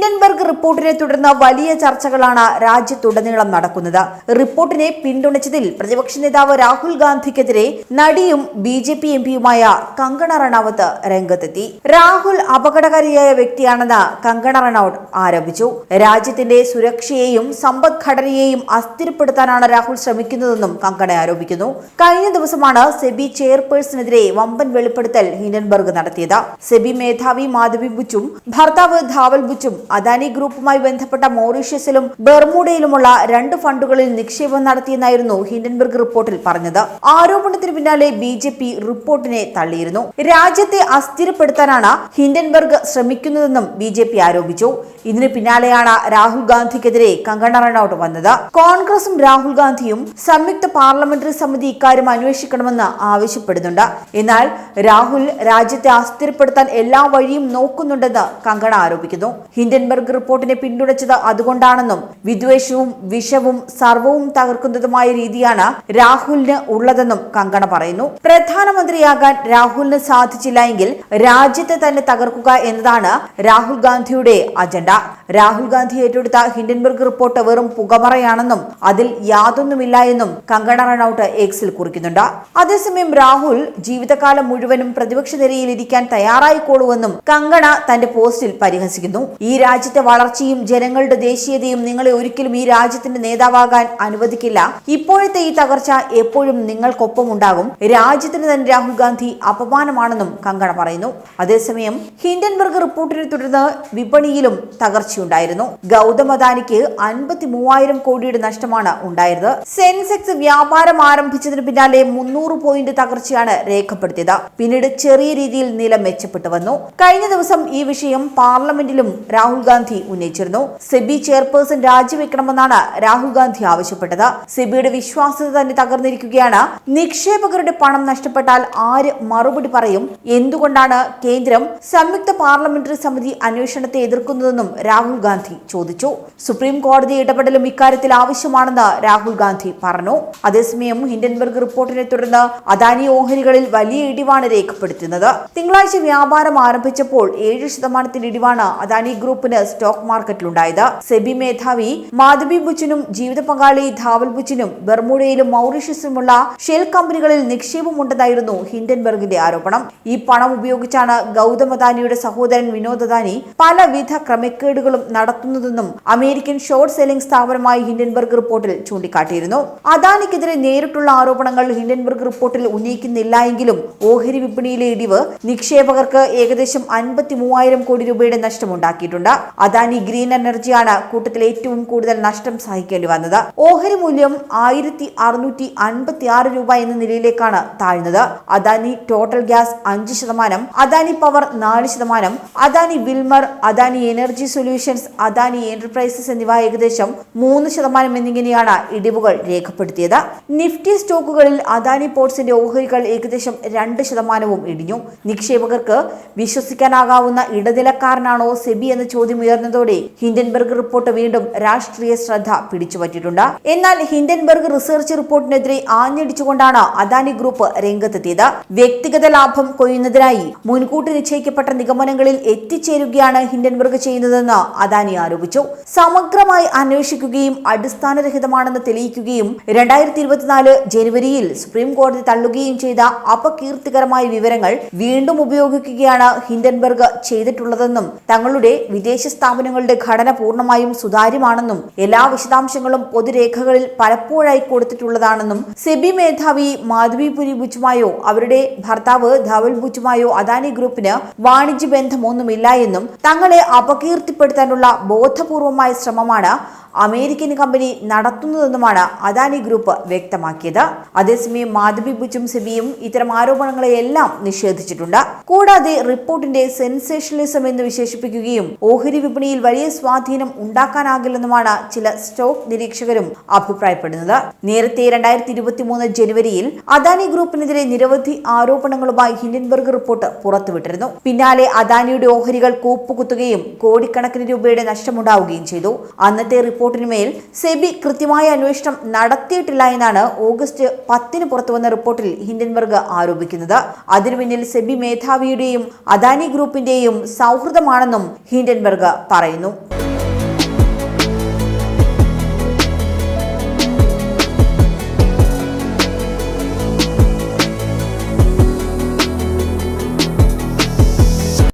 Hindenburg റിപ്പോർട്ടിനെ തുടർന്ന് വലിയ ചർച്ചകളാണ് രാജ്യത്തുടനീളം നടക്കുന്നത്. റിപ്പോർട്ടിനെ പിന്തുണച്ചതിൽ പ്രതിപക്ഷ നേതാവ് രാഹുൽ ഗാന്ധിക്കെതിരെ നടിയും ബി ജെ പി എം പിയുമായ കങ്കണ റണാവത്ത് രംഗത്തെത്തി. രാഹുൽ അപകടകാരിയായ വ്യക്തിയാണെന്ന് കങ്കണ റണൌട്ട് ആരോപിച്ചു. രാജ്യത്തിന്റെ സുരക്ഷയെയും സമ്പദ്ഘടനയെയും അസ്ഥിരപ്പെടുത്താനാണ് രാഹുൽ ശ്രമിക്കുന്നതെന്നും കങ്കണ ആരോപിക്കുന്നു. കഴിഞ്ഞ ദിവസമാണ് സെബി ചെയർപേഴ്സണെതിരെ വമ്പൻ വെളിപ്പെടുത്തൽ ഹിൻഡൻബർഗ് നടത്തിയത്. സെബി മേധാവി മാധവി ബുച്ചും ഭർത്താവ് ധാവൽ ബുച്ചും അദാനി ഗ്രൂപ്പുമായി ബന്ധപ്പെട്ട മൗറീഷ്യസിലും ബെർമൂഡയിലുമുള്ള രണ്ട് ഫണ്ടുകളിൽ നിക്ഷേപം നടത്തിയെന്നായിരുന്നു ഹിൻഡൻബർഗ് റിപ്പോർട്ടിൽ പറഞ്ഞത്. ആരോപണത്തിന് പിന്നാലെ ബി ജെ പി റിപ്പോർട്ടിനെ തള്ളിയിരുന്നു. രാജ്യത്തെ അസ്ഥിരപ്പെടുത്താനാണ് ഹിൻഡൻബർഗ് ശ്രമിക്കുന്നതെന്നും ബി ജെ പി ആരോപിച്ചു. ഇതിന് പിന്നാലെയാണ് രാഹുൽ ഗാന്ധിക്കെതിരെ കങ്കണ റണൌട്ട് വന്നത്. കോൺഗ്രസും രാഹുൽ ഗാന്ധിയും സംയുക്ത പാർലമെന്ററി സമിതി ഇക്കാര്യം അന്വേഷിക്കണമെന്ന് ആവശ്യപ്പെടുന്നുണ്ട്. എന്നാൽ രാഹുൽ രാജ്യത്തെ അസ്ഥിരപ്പെടുത്താൻ എല്ലാ വഴിയും നോക്കുന്നുണ്ടെന്ന് കങ്കണ ആരോപിക്കുന്നു. ഹിൻഡൻബർഗ് റിപ്പോർട്ടിനെ പിന്തുണച്ചത് അതുകൊണ്ടാണെന്നും വിദ്വേഷവും വിഷവും സർവവും തകർക്കുന്നതുമായ രീതിയാണ് രാഹുലിന് ഉള്ളതെന്നും കങ്കണ പറയുന്നു. പ്രധാനമന്ത്രിയാകാൻ രാഹുലിന് സാധിച്ചില്ല എങ്കിൽ രാജ്യത്തെ തന്നെ തകർക്കുക എന്നതാണ് രാഹുൽ ഗാന്ധിയുടെ അജണ്ട. രാഹുൽ ഗാന്ധി ഏറ്റെടുത്ത ഹിൻഡൻബർഗ് റിപ്പോർട്ട് വെറും പുകമറയാണെന്നും അതിൽ യാതൊന്നുമില്ല എന്നും കങ്കണ റണൌട്ട് എക്സിൽ കുറിക്കുന്നുണ്ട്. അതേസമയം രാഹുൽ ജീവിതകാലം മുഴുവനും പ്രതിപക്ഷ നിരയിൽ ഇരിക്കാൻ തയ്യാറായിക്കോളുവെന്നും കങ്കണ തന്റെ പോസ്റ്റിൽ പരിഹസിക്കുന്നു. ഈ രാജ്യത്തെ വളർച്ചയും ജനങ്ങളുടെ ദേശീയതയും നിങ്ങളെ ഒരിക്കലും ഈ രാജ്യത്തിന്റെ നേതാവാകാൻ അനുവദിക്കില്ല. ഇപ്പോഴത്തെ ഈ തകർച്ച എപ്പോഴും നിങ്ങൾക്കൊപ്പം ഉണ്ടാകും രാജ്യത്തിന് തന്നെ രാഹുൽ ഗാന്ധി അപമാനമാണെന്നും കങ്കണ പറയുന്നു. അതേസമയം ഹിൻഡൻബർഗ് റിപ്പോർട്ടിനെ തുടർന്ന് വിപണിയിലും തകർച്ചയുണ്ടായിരുന്നു. ഗൗതം അദാനിക്ക് അൻപത്തി മൂവായിരം കോടിയുടെ നഷ്ടമാണ് ഉണ്ടായത് സെൻസെക്സ് വ്യാപാരം ആരംഭിച്ചതിന് പിന്നാലെ മുന്നൂറ് പോയിന്റ് തകർച്ചയാണ് രേഖപ്പെടുത്തിയത്. പിന്നീട് ചെറിയ രീതിയിൽ നില മെച്ചപ്പെട്ടു വന്നു. കഴിഞ്ഞ ദിവസം ഈ വിഷയം പാർലമെന്റിലും രാഹുൽ ഗാന്ധി ഉന്നയിച്ചിരുന്നു. സെബി ചെയർപേഴ്സൺ രാജിവെക്കണമെന്നാണ് രാഹുൽ ഗാന്ധി ആവശ്യപ്പെട്ടത്. സെബിയുടെ വിശ്വാസ്യത തന്നെ തകർന്നിരിക്കുകയാണ്. നിക്ഷേപകരുടെ പണം നഷ്ടപ്പെട്ടാൽ ആര് മറുപടി പറയും? എന്തുകൊണ്ടാണ് കേന്ദ്രം സംയുക്ത പാർലമെന്ററി സമിതി അന്വേഷണത്തെ എതിർക്കുന്നതെന്നും രാഹുൽ ഗാന്ധി ചോദിച്ചു. സുപ്രീം കോടതി ഇടപെടലും ഇക്കാര്യത്തിൽ ആവശ്യമാണെന്ന് രാഹുൽ ഗാന്ധി പറഞ്ഞു. അതേസമയം ഹിൻഡൻബർഗ് റിപ്പോർട്ടിനെ തുടർന്ന് അദാനി ഓഹരികളിൽ വലിയ ഇടിവാണ് രേഖപ്പെടുത്തുന്നത്. തിങ്കളാഴ്ച വ്യാപാരം ആരംഭിച്ചപ്പോൾ ഏഴ് ശതമാനത്തിന്റെ ഇടിവാണ് അദാനി ഗ്രൂപ്പിന് സ്റ്റോക്ക് മാർക്കറ്റിലുണ്ടായത്. സെബി മേധാവി മാധവി ബുച്ചിനും ജീവിത പങ്കാളി ധാവൽ ബുച്ചിനും ബെർമുഡയിലും മൗറീഷ്യസിലുമുള്ള ഷെൽ കമ്പനികളിൽ നിക്ഷേപമുണ്ടെന്നായിരുന്നു ഹിൻഡൻബർഗിന്റെ ആരോപണം. ഈ പണം ഉപയോഗിച്ചാണ് ഗൗതം അദാനിയുടെ സഹോദരൻ വിനോദ് അദാനി പലവിധ ക്രമക്കേടുകളും നടത്തുന്നതെന്നും അമേരിക്കൻ ഷോർട്ട് സെല്ലിംഗ് സ്ഥാപനമായ ഹിൻഡൻബർഗ് റിപ്പോർട്ടിൽ ചൂണ്ടിക്കാട്ടിയിരുന്നു. അദാനിക്കെതിരെ നേരിട്ടുള്ള ആരോപണങ്ങൾ ഹിൻഡൻബർഗ് റിപ്പോർട്ടിൽ ഉന്നയിക്കുന്നില്ല എങ്കിലും ഓഹരി വിപണിയിലെ ഇടിവ് നിക്ഷേപകർക്ക് ഏകദേശം അൻപത്തി മൂവായിരം കോടി രൂപയുടെ നഷ്ടമുണ്ടാക്കിയിട്ടുണ്ട്. അദാനി ഗ്രീൻ എനർജിയാണ് കൂട്ടത്തിൽ ഏറ്റവും കൂടുതൽ നഷ്ടം സഹിക്കേണ്ടി വന്നത്. ഓഹരി മൂല്യം ആയിരത്തി അറുന്നൂറ്റി അൻപത്തി ആറ് രൂപ എന്ന നിലയിലേക്കാണ് താഴ്ന്നത്. അദാനി ടോട്ടൽ ഗ്യാസ് അഞ്ച് ശതമാനം അദാനി പവർ നാല് ശതമാനം Adani Wilmar Adani energy solutions Adani enterprises എന്നിവ ഏകദേശം മൂന്ന് ശതമാനം എന്നിങ്ങനെയാണ് ഇടിവുകൾ രേഖപ്പെടുത്തിയത്. നിഫ്റ്റി സ്റ്റോക്കുകളിൽ അദാനി പോർട്സിന്റെ ഓഹരികൾ ഏകദേശം രണ്ട് ശതമാനവും ഇടിഞ്ഞു. നിക്ഷേപകർക്ക് വിശ്വസിക്കാനാകാവുന്ന ഇടനിലക്കാരനാണോ സെബി എന്ന ചോദ്യം ഉയർന്നതോടെ ഹിൻഡൻബർഗ് റിപ്പോർട്ട് വീണ്ടും രാഷ്ട്രീയ ശ്രദ്ധ പിടിച്ചുപറ്റിയിട്ടുണ്ട്. എന്നാൽ ഹിൻഡൻബർഗ് റിസർച്ച് റിപ്പോർട്ടിനെതിരെ ആഞ്ഞടിച്ചുകൊണ്ടാണ് അദാനി ഗ്രൂപ്പ് രംഗത്തെത്തിയത്. വ്യക്തിഗത ലാഭം കൊയ്യുന്നതിനായി മുൻകൂട്ടി നിശ്ചയിക്കപ്പെട്ട നിഗമനങ്ങളിൽ എത്തിച്ചേരുകയാണ് ഹിൻഡൻബർഗ് ചെയ്യുന്നതെന്ന് അദാനി ആരോപിച്ചു. സമഗ്രമായി അന്വേഷിക്കുകയും അടിസ്ഥാനരഹിതമാണെന്ന് തെളിയിക്കുകയും രണ്ടായിരത്തി ഇരുപത്തിനാല് ജനുവരിയിൽ സുപ്രീം കോടതി തള്ളുകയും ചെയ്ത അപകീർത്തികരമായ വിവരങ്ങൾ വീണ്ടും ഉപയോഗിക്കുകയാണ് ഹിൻഡൻബർഗ് ചെയ്തിട്ടുള്ളതെന്നും തങ്ങളുടെ വിദേശ സ്ഥാപനങ്ങളുടെ ഘടന പൂർണമായും സുതാര്യമാണെന്നും എല്ലാ വിശദാംശങ്ങളും പൊതുരേഖകളിൽ പലപ്പോഴായി കൊടുത്തിട്ടുള്ളതാണെന്നും സെബി മേധാവി മാധവിപുരി ബുച്ചുമായോ അവരുടെ ഭർത്താവ് ധവൽ ബുച്ചുമായോ അദാനി ഗ്രൂപ്പിന് വാണിജ്യ ബന്ധമൊന്നുമില്ല എന്നും തങ്ങളെ അപകീർത്തിപ്പെടുത്താനുള്ള ബോധപൂർവമായ ശ്രമമാണ് അമേരിക്കൻ കമ്പനി നടത്തുന്നതെന്നുമാണ് അദാനി ഗ്രൂപ്പ് വ്യക്തമാക്കിയത്. അതേസമയം മാധവി ബുച്ചും സെബിയും ഇത്തരം ആരോപണങ്ങളെയെല്ലാം നിഷേധിച്ചിട്ടുണ്ട്. കൂടാതെ റിപ്പോർട്ടിന്റെ സെൻസേഷണലിസം എന്ന് വിശേഷിപ്പിക്കുകയും ഓഹരി വിപണിയിൽ വലിയ സ്വാധീനം ഉണ്ടാക്കാനാകില്ലെന്നുമാണ് ചില സ്റ്റോക്ക് നിരീക്ഷകരും അഭിപ്രായപ്പെടുന്നത്. നേരത്തെ രണ്ടായിരത്തി ഇരുപത്തി മൂന്ന് ജനുവരിയിൽ അദാനി ഗ്രൂപ്പിനെതിരെ നിരവധി ആരോപണങ്ങളുമായി ഹിൻഡൻബർഗ് റിപ്പോർട്ട് പുറത്തുവിട്ടിരുന്നു. പിന്നാലെ അദാനിയുടെ ഓഹരികൾ കൂപ്പുകുത്തുകയും കോടിക്കണക്കിന് രൂപയുടെ നഷ്ടമുണ്ടാവുകയും ചെയ്തു. അന്നത്തെ റിപ്പോർട്ട് റിപ്പോർട്ടിനുമേൽ സെബി കൃത്യമായ അന്വേഷണം നടത്തിയിട്ടില്ല എന്നാണ് ഓഗസ്റ്റ് പത്തിന് പുറത്തുവന്ന റിപ്പോർട്ടിൽ ഹിൻഡൻബർഗ് ആരോപിക്കുന്നത്. അതിനു പിന്നിൽ സെബി മേധാവിയുടെയും അദാനി ഗ്രൂപ്പിന്റെയും സൗഹൃദമാണെന്നും ഹിൻഡൻബർഗ് പറയുന്നു.